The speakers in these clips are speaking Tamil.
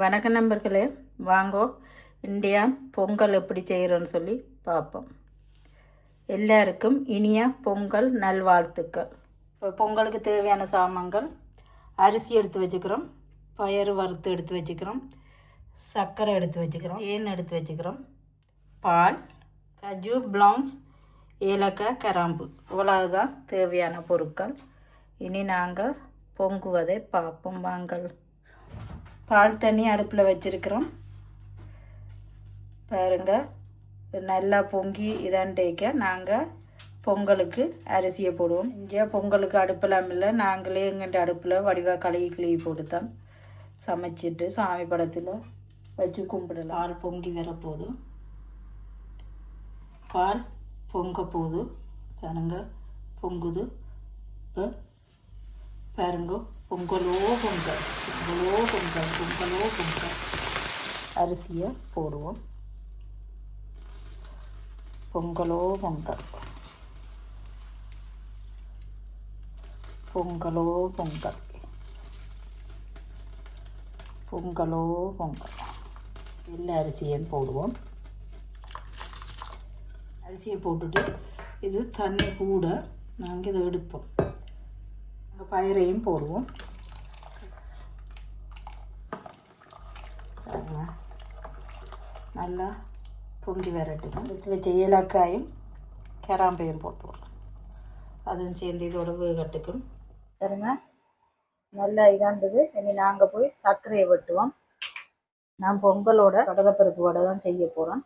வணக்க நண்பர்களே வாங்கோ. இந்தியா பொங்கல் எப்படி செய்கிறோன்னு சொல்லி பார்ப்போம். எல்லாருக்கும் இனிய பொங்கல் நல்வாழ்த்துக்கள். இப்போ பொங்கலுக்கு தேவையான சாமான்கள் அரிசி எடுத்து வச்சுக்கிறோம் பயறு வறுத்து எடுத்து வச்சுக்கிறோம் சர்க்கரை எடுத்து வச்சுக்கிறோம் ஏன் எடுத்து வச்சுக்கிறோம் பால் கஜு ப்ளவுன்ஸ் ஏலக்காய் கராம்பு. இவ்வளவுதான் தேவையான பொருட்கள். இனி நாங்கள் பொங்குவதை பார்ப்போம் வாங்கள். பால் தண்ணி அடுப்பில் வச்சுருக்கிறோம். பாருங்க நல்லா பொங்கி இதாண்டேக்க நாங்கள் பொங்கலுக்கு அரிசியை போடுவோம். இங்கே பொங்கலுக்கு அடுப்பெல்லாம் இல்லை. நாங்களே எங்கிட்ட அடுப்பில் வடிவாக கழுவி கிளவி போட்டு தான் சமைச்சிட்டு சாமி படத்தில் வச்சு கும்பிடலாம். பால் பொங்கி வரப்போகுது. பால் பொங்க போகுது. பாருங்க பொங்குது. இப்போ பாருங்க. பொங்கலோ பொங்கல். பொங்கலோ பொங்கல் பொங்கலோ பொங்கல். அரிசியை போடுவோம். பொங்கலோ பொங்கல். பொங்கலோ பொங்கல். பொங்கலோ பொங்கல். எல்லா அரிசியும் போடுவோம். அரிசியை போட்டுட்டு இது தண்ணி கூட நாங்கள் இதை எடுப்போம். நாங்கள் பயிரையும் போடுவோம். பாருங்க. நல்லா பொங்கி வரட்டும். எடுத்து வச்ச ஏலக்காயும் கிராம்பையும் போட்டுருவோம் அதுவும் சேர்ந்து இதோட வேகட்டுக்கும். பாருங்க. நல்லா இதாண்டது இனி நாங்கள் போய் சர்க்கரையை வெட்டுவோம். நான் பொங்கலோட கடலைப்பருப்பு வடை தான் செய்ய போகிறோம்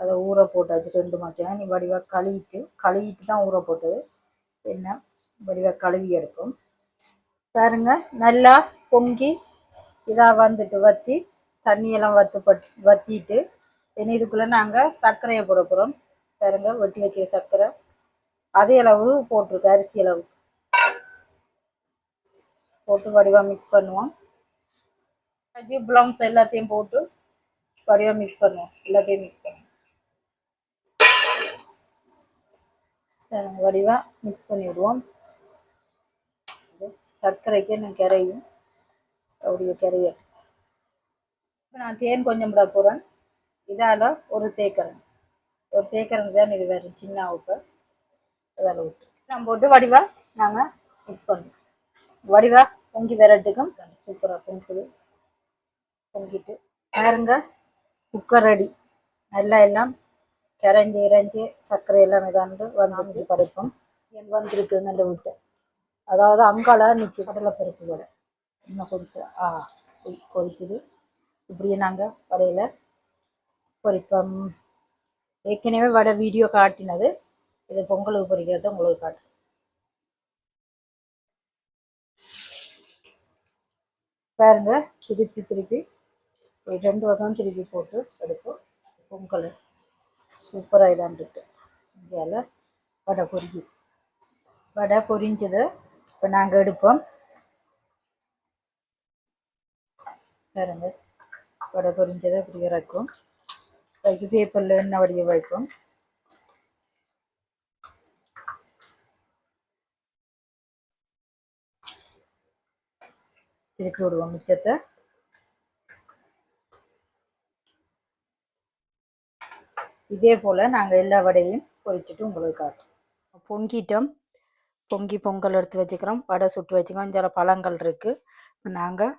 அதை ஊற போட்டாச்சு ரெண்டு மாதம் நீ வடிவாக கழுவிட்டு கழுவிட்டு தான் ஊற போட்டது. என்ன? வடிவாக கழுவி எடுக்கும் பாருங்க. நல்லா பொங்கி இதாக வந்துட்டு வற்றி தண்ணியெல்லாம் வத்து பட் வற்றிட்டு இனி இதுக்குள்ளே நாங்கள் சர்க்கரையை போட போகிறோம் பாருங்க வெட்டி வச்ச சர்க்கரை. அதே அளவு போட்டிருக்கு அரிசி அளவு. போட்டு வடிவாக மிக்ஸ் பண்ணுவோம். அஜி ப்ளவுன்ஸ் எல்லாத்தையும் போட்டு வடிவாக மிக்ஸ் பண்ணுவோம். எல்லாத்தையும் மிக்ஸ் பண்ணுவோம். வடிவாக மிக்ஸ் பண்ணி விடுவோம். சர்க்கரைக்கு நான் கிரையும்? அப்படியே கிரைய இப்போ நான் தேன் கொஞ்சம் விட போகிறேன் இதால் ஒரு தேக்கரன். ஒரு தேக்கரன் தான் இது வேறு சின்ன உப்பு. அதில் விட்டு. நான் போட்டு வடிவாக நாங்கள் மிக்ஸ் பண்ணுவோம் வடிவாக பொங்கி விரட்டுக்கும் சூப்பராக பொங்குது. பொங்கிட்டு பாருங்க குக்கர் ரெடி நல்லா எல்லாம் கரைஞ்சி இறைஞ்சி சர்க்கரை எல்லாம் இதாண்டு வந்து படைப்போம். என் வந்திருக்கு நல்ல விட்டு. அதாவது அங்கால நிற்கி கடலை பருப்பு வடை. இன்னும் கொடுத்து ஆ கொதிக்குது. இப்படியே நாங்கள் வடையில் பொறிப்போம் ஏற்கனவே வடை வீடியோ காட்டினது. இது பொங்கலுக்கு பொறிக்கிறத உங்களுக்கு காட்டு. பாருங்க திருப்பி திருப்பி. ஒரு ரெண்டு பக்கம் திருப்பி போட்டு எடுப்போம். பொங்கல் சூப்பராக இதாண்டுட்டு இந்தியாவில் வடை பொறிக்கு வடை பொரிஞ்சது இப்போ நாங்கள் எடுப்போம். பாருங்க. வடை பொரிஞ்சதை இப்படி இறக்கும் அதுக்கு பேப்பரில் எண்ணெய் வடிய வைப்போம். திருப்பி விடுவோம் மிச்சத்தை. இதே போல் நாங்கள் எல்லா வடையும் பொரிச்சிட்டு உங்களுக்கு காட்டுறோம். பொங்கிட்டோம். பொங்கி பொங்கல் எடுத்து வச்சுக்கிறோம். வடை சுட்டு வச்சுக்கிறோம். இந்த பழங்கள் இருக்குது நாங்கள்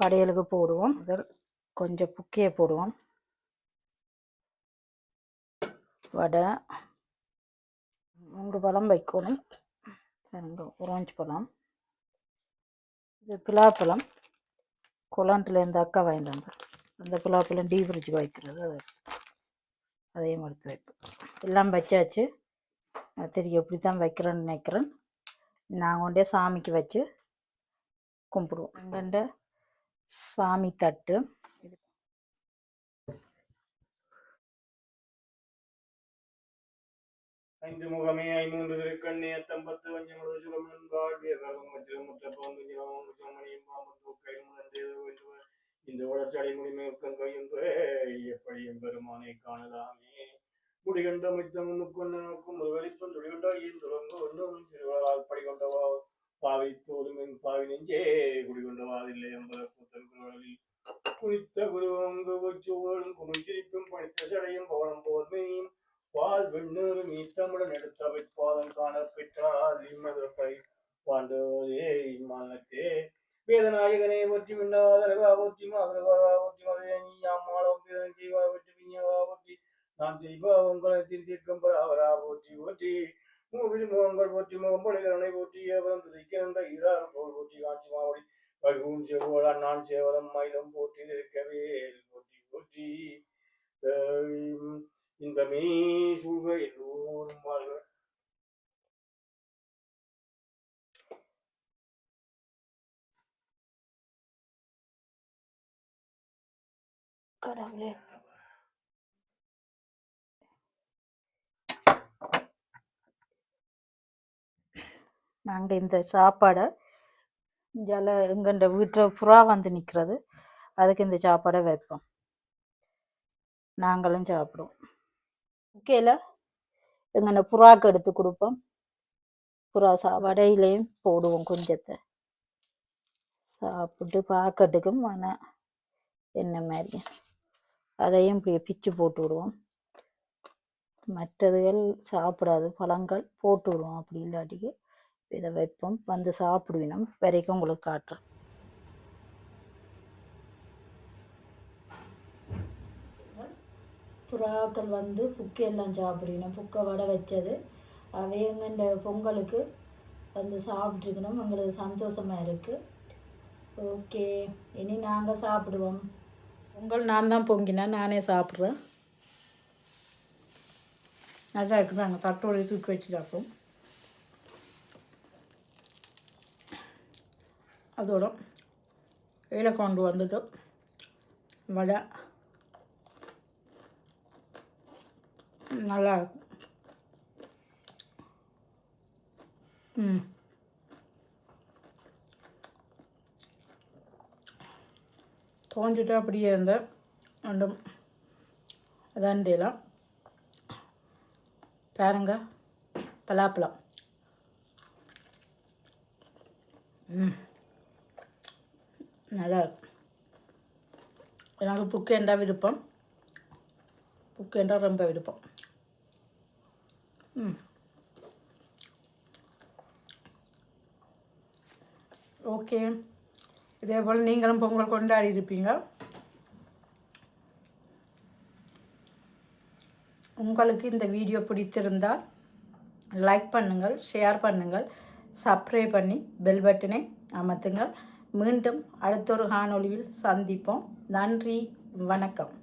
படையலுக்கு போடுவோம். முதல் கொஞ்சம் புக்கையை போடுவோம். வடை மூன்று பழம் வைக்கணும் பாருங்க பழம். இது பிலாப்பழம். குளாண்டில் இந்த அக்கா வாங்கிட்டு வந்தார் அந்த பிலாப்பழம் டீஃப்ரிட்ஜுக்கு வைக்கிறது அது அதையும் எடுத்து வைப்போம் எல்லாம் வச்சாச்சு. அது தெரியும் எப்படி தான் வைக்கிறேன்னு நினைக்கிறேன். நான் கொண்டே சாமிக்கு வச்சு கும்பிடுவோம். அங்கண்ட சாமி தட்டு. இது ஐந்து முகமே ஐமூன்று திருக்கண்ணே தம்பத்து வஞ்சமுடு சுகமன் வாழ்விய கருகும் மச்சிலும் முத்தப்பம் துஞ்சிரமும் சுமணியும் பாம்பு கையும் நன்றி இந்த உடற்சடை முடிமை கையும் எப்படியும் பெருமானை காணலாமே. முடிகண்ட மித்தம் முக்கொண்ட நோக்கும் ஒரு வெளிப்பம் துடிகொண்டால் ஏன் தொடர்ந்து ஒன்றும் திருவள்ளால் படிகொண்டவா? பாவை தோதும் என் பாவி நெஞ்சே குடிகொண்டவாதில்லை என்பத கூத்தல் குரலில் குறித்த குருவங்கு வச்சுவளும் குமிச்சிரிப்பும் படித்த சடையும் பவனம் போர்மையும் பால் வெண்ணூறு மீத்தமுடன் எடுத்தவை வைப்பாதம் காணப்பெற்றால் இம்மதப்பை பாண்டோதே இம்மானத்தே. வேதநாயகனே ஒற்றி விண்ணாதரவா ஒற்றி மாதரவா ஒற்றி மதே நீ அம்மாளம் பிறன் செய்வா ஒற்றி பிஞ்சவா ஒற்றி நான் செய்வா உங்களை தீர்க்கம் பராவரா ஒற்றி ஒற்றி மூவில் முகங்கள் போற்றி முகம்பொழிகரனை போற்றி ஏவலம் துதிக்கின்ற ஈரார் போல் போற்றி காட்சி மாவடி பகுவும் செவ்வாழ் நான் சேவலம் மயிலம் போற்றி இருக்கவே போற்றி போற்றி ஆம், இன்பமே சூழ எல்லோரும் வாழ்க கடவுளே நாங்கள் இந்த சாப்பாடை ஜல எங்கண்ட வீட்டில் புறா வந்து நிற்கிறது அதுக்கு இந்த சாப்பாடை வைப்போம். நாங்களும் சாப்பிடுவோம். ஓகேல எங்கன புறாக்கு எடுத்து கொடுப்போம். புறா சாப்பாடையிலையும் போடுவோம் கொஞ்சத்தை. சாப்பிட்டு பார்க்கறதுக்கும் ஆனால் என்ன மாதிரி. அதையும் இப்படி பிச்சு போட்டு விடுவோம். மற்றதுகள் சாப்பிடாது. பழங்கள் போட்டு விடுவோம். அப்படி இல்லாட்டிக்கு இதை வைப்போம். வந்து சாப்பிடுவினோம். வரைக்கும் உங்களுக்கு காட்டுறோம். புறாக்கள் வந்து புக்கை எல்லாம் சாப்பிடணும். புக்கை வடை வச்சது. அவையங்க இந்த பொங்கலுக்கு வந்து சாப்பிட்ருக்கணும் எங்களுக்கு சந்தோஷமாக இருக்குது ஓகே. இனி நாங்கள் சாப்பிடுவோம். பொங்கல் நான் தான் பொங்கினேன் நானே சாப்பிட்றேன். நல்லா இருக்குது நாங்கள் தட்டோடு தூக்கி வச்சு சாப்பிடுவோம் அதோட இதில் கொண்டு வந்துட்டு வடை. நல்லா இருக்கும் ம். தோஞ்சிட்டு அப்படியே இருந்த ரெண்டும் அதாண்டிலாம் பாருங்க பலாப்பழம். ம். நல்லா இருக்கும் எனக்கு புக்கேண்டா விருப்பம். புக்கேண்டா ரொம்ப விருப்பம். ஓகே. இதே போல் நீங்களும் பொங்கல் கொண்டாடி இருப்பீங்க. உங்களுக்கு இந்த வீடியோ பிடித்திருந்தால் லைக் பண்ணுங்கள் ஷேர் பண்ணுங்கள் சப்ஸ்கிரைப் பண்ணி பெல் பட்டனை அமர்த்துங்கள். மீண்டும் அடுத்தொரு காணொலியில் சந்திப்போம். நன்றி வணக்கம்.